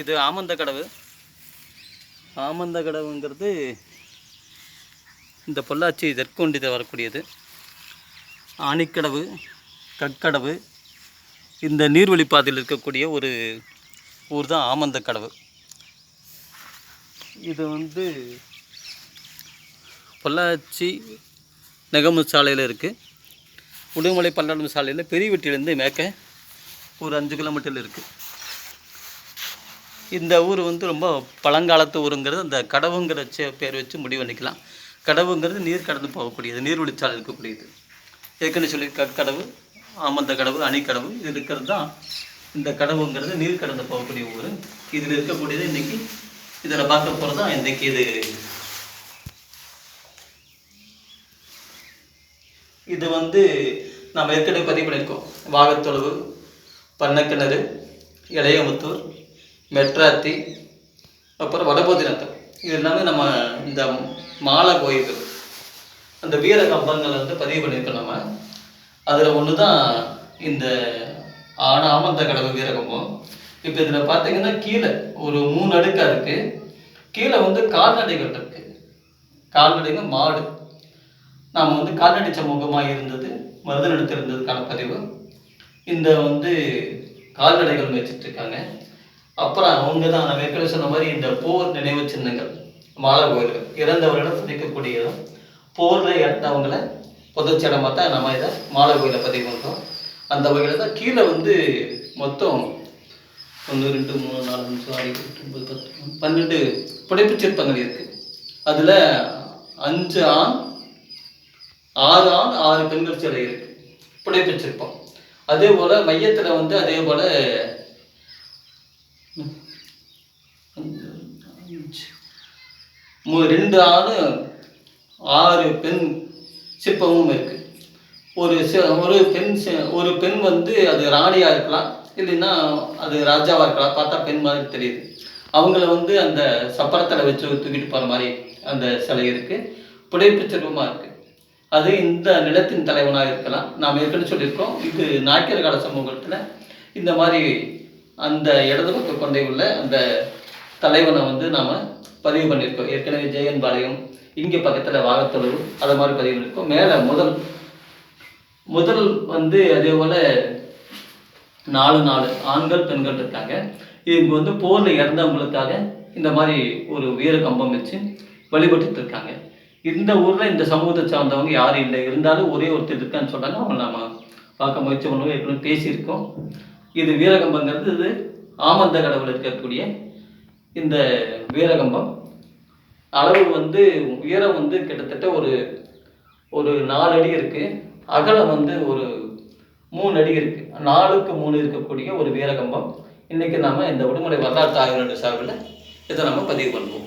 இது ஆமந்த கடவு. ஆமந்த கடவுங்கிறது இந்த பொள்ளாச்சி தெற்கொண்டித வரக்கூடியது. ஆணிக்கடவு கற்கடவு இந்த நீர்வழி பாதையில் இருக்கக்கூடிய ஒரு ஊர் தான் ஆமந்த கடவு. இது வந்து பொள்ளாச்சி நெகமு சாலையில் இருக்குது உடுமலை பல்லடம் சாலையில் பெரியவெட்டியிலேருந்து மேற்க ஒரு அஞ்சு கிலோமீட்டரில் இருக்குது இந்த ஊர் வந்து ரொம்ப பழங்காலத்து ஊருங்கிறது அந்த கடவுங்கிற சே- பேர் வச்சு முடிவு பண்ணிக்கலாம். கடவுங்கிறது நீர் கடந்து போகக்கூடியது நீர்வழிச்சாலை இருக்கக்கூடியது. ஏற்கனவே சொல்லி க கடவு ஆமந்த கடவு அணிக்கடவு இது இருக்கிறது தான் இந்த கடவுங்கிறது நீர் கடந்து போகக்கூடிய ஊர். இதில் இருக்கக்கூடியது இன்றைக்கி இதில் பார்க்க போகிறது தான் இன்றைக்கி இது. இது வந்து நாம் ஏற்கனவே பதிவு பண்ணியிருக்கோம். வாகத்தொழுவு பண்ணக்கிணறு இளையமுத்தூர் மெட்ராத்தி அப்புறம் வடபோதிநத்தம் இது எல்லாமே நம்ம இந்த மாலை கோயில்கள். அந்த வீர கம்பங்கள் வந்து பதிவு பண்ணியிருக்கோம் நம்ம. அதில் ஒன்று தான் இந்த ஆன ஆமந்த கடவு வீரகம்பம். இப்போ இதில் பார்த்தீங்கன்னா கீழே ஒரு மூணு அடுக்காக இருக்குது கீழே வந்து கால்நடைகள் இருக்குது கால்நடைங்க மாடு. நாம் வந்து கால்நடை சமூகமாக இருந்தது மருதன் இருந்ததுக்கான பதிவு. இந்த வந்து கால்நடைகள் மேய்ச்சிட்டு இருக்காங்க அப்புறம் அவங்க தான் நான் ஏற்கனவே சொன்ன மாதிரி இந்த போர் நினைவு சின்னங்கள் மாலை கோயில்கள் இறந்தவர்களை புதைக்கக்கூடியதும் போரில் இறந்தவங்கள புதைச்ச இடமா தான் நம்ம இதை மாலை கோயிலை பதிவு பண்ணுறோம் அந்த வகையில் தான் கீழே வந்து மொத்தம் ஒன்று ரெண்டு மூணு நாலு அஞ்சு ஆறு எட்டு ஒன்பது பத்து பன்னெண்டு புடைப்பு சிற்பங்கள் இருக்குது அதில் அஞ்சு ஆண் ஆறு ஆண் ஆறு பெண்கள் சிலை இருக்குது புடைப்பு சிற்பம். அதே போல் மையத்தில் வந்து அதே போல் ரெண்டு ஆணும் ஆறு பெண் சிற்பமும் இருக்கு. ஒரு ஒரு பெண் ஒரு பெண் வந்து அது ராணியா இருக்கலாம் இல்லைன்னா அது ராஜாவா இருக்கலாம் பார்த்தா பெண் மாதிரி தெரியுது. அவங்கள வந்து அந்த சப்பரத்தில் வச்சு தூக்கிட்டு போகிற மாதிரி அந்த சிலை இருக்கு. புடைப்புச் சிற்பமாக இருக்கு. அது இந்த நிலத்தின் தலைவனாக இருக்கலாம். நாம் ஏற்கனவே சொல்லியிருக்கோம் இது நாய்க்கர் கால சமூகத்தில் இந்த மாதிரி அந்த இடது பக்க கொண்டை உள்ள அந்த தலைவனை வந்து நாம் பதிவு பண்ணியிருக்கோம். ஏற்கனவே ஜெயன் பாளையம் இங்கே பக்கத்தில் வாகத்தொழுவு அதை மாதிரி பதிவு பண்ணியிருக்கோம். மேலே முதல் முதல் வந்து அதே போல் நாலு நாலு ஆண்கள் பெண்கள் இருக்காங்க. இவங்க வந்து போரில் இறந்தவங்களுக்காக இந்த மாதிரி ஒரு வீர கம்பம் வச்சு வழிபட்டுட்டு இருக்காங்க. இந்த ஊரில் இந்த சமூகத்தை சார்ந்தவங்க யாரும் இல்லை. இருந்தாலும் ஒரே ஒருத்தர் இருக்கான்னு சொல்கிறாங்க அவங்க நம்ம பார்க்க முயற்சி பண்ணுவோம். ஏற்கனவே பேசியிருக்கோம். இது வீரகம்பங்கிறது இது ஆமந்த கடவுள் இருக்கக்கூடிய இந்த வீரகம்பம். அளவு வந்து உயரம் வந்து கிட்டத்தட்ட ஒரு ஒரு நாலு அடி இருக்குது அகலம் வந்து ஒரு மூணு அடி இருக்குது நாலுக்கு மூணு இருக்கக்கூடிய ஒரு வீரகம்பம். இன்றைக்கி நாம் இந்த உடுமலை வரலாற்று ஆய்வு சார்பில் இதை நம்ம பதிவு பண்ணுவோம்.